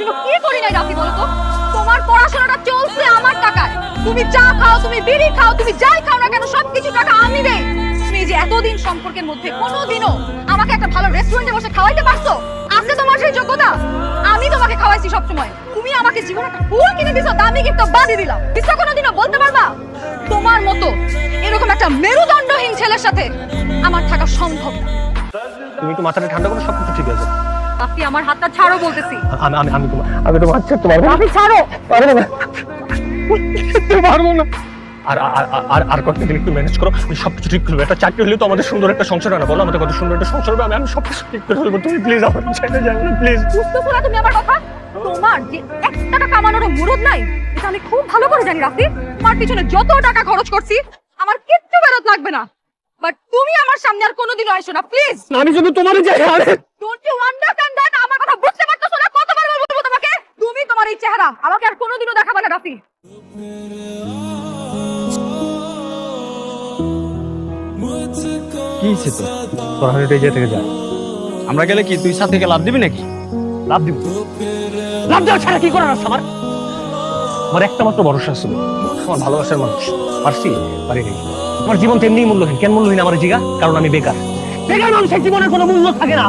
জন্য কি করি নাই রাফি, বলো তো? তোমার পড়াশোনাটা চলছে আমার টাকায়। তুমি চা খাও, তুমি বিড়ি খাও, তুমি যাই খাও না কেন, সবকিছু টাকা আমি দেই। তুমি যে এতদিন সম্পর্কের মধ্যে কোনোদিনও আমাকে একটা ভালো রেস্টুরেন্টে বসে খাওয়াইতে পারছ? আছে তোমার সেই যোগ্যতা? আমি তোমাকে খাওয়াইছি সবসময়। তুমি আমাকে জীবনে একটা ফুল কিনে দিছো, দামি গিফট বাদি দিলাম। কিছু কোনোদিনও বলতে পারবা? তোমার মতো এরকম একটা মেরুদণ্ডহীন ছেলের সাথে আমার থাকা সম্ভব না। তুমি একটু মাথাটা ঠান্ডা করো? সবকিছু ঠিক আছে। আমার হাতটা ছাড়ো বলতেছি। আমি আমি আমি তোমার আমি তোমার ছাড়তে পারব ছাড়ো! পারব না পারব না। আর আর আর- একটু ম্যানেজ করো। আমি সবকিছু ঠিক করব একটা চাকরি হলেও তো আমাদের সুন্দর একটা সংসার বলো আমাদের কত সুন্দর একটা সংসার হবে। আমি আমি সবকিছু ঠিক করে ফেলব। তুমি প্লিজ আমার ছেড়ে যাও না প্লিজ বুঝতেছো না তুমি আমার কথা? তোমার যে এক টাকা কামানোরও মুরদ নাই এটা আমি খুব ভালো করে জানি রাফি। তোমার পিছনে যত টাকা খরচ করছি আমার কিচ্ছু বেরোত লাগবে না। বাট তুমি আমার সামনে আর কোনোদিনও আইসো না প্লিজ আমি তোমারই যাই আরে। ডোন্ট ইউ আন্ডারস্ট্যান্ড দ্যাট আমার কথা বুঝতে পারতেছো না কতবার বলব তোমাকে তুমি তোমার এই চেহারা আমাকে আর কোনোদিনও দেখাবে না, রাফি। কি হয়েছে তো তোর হাতে এই থেকে যা। আমরা গেলে কি, তুই সাথে থেকে লাভ দিবি নাকি? লাভ দিব। লাভ দেওয়া ছাড়া কি করার আছে আমার? আমার একটা মাত্র ভরসা ছিল আমার ভালোবাসার মানুষ। পারছি? পারি নাই। আমার জীবন তেমনি মূল্যহীন। কেন মূল্যহীন আমার জিগা? কারণ আমি বেকার। বেকার মানুষের জীবনের কোনো মূল্য থাকে না।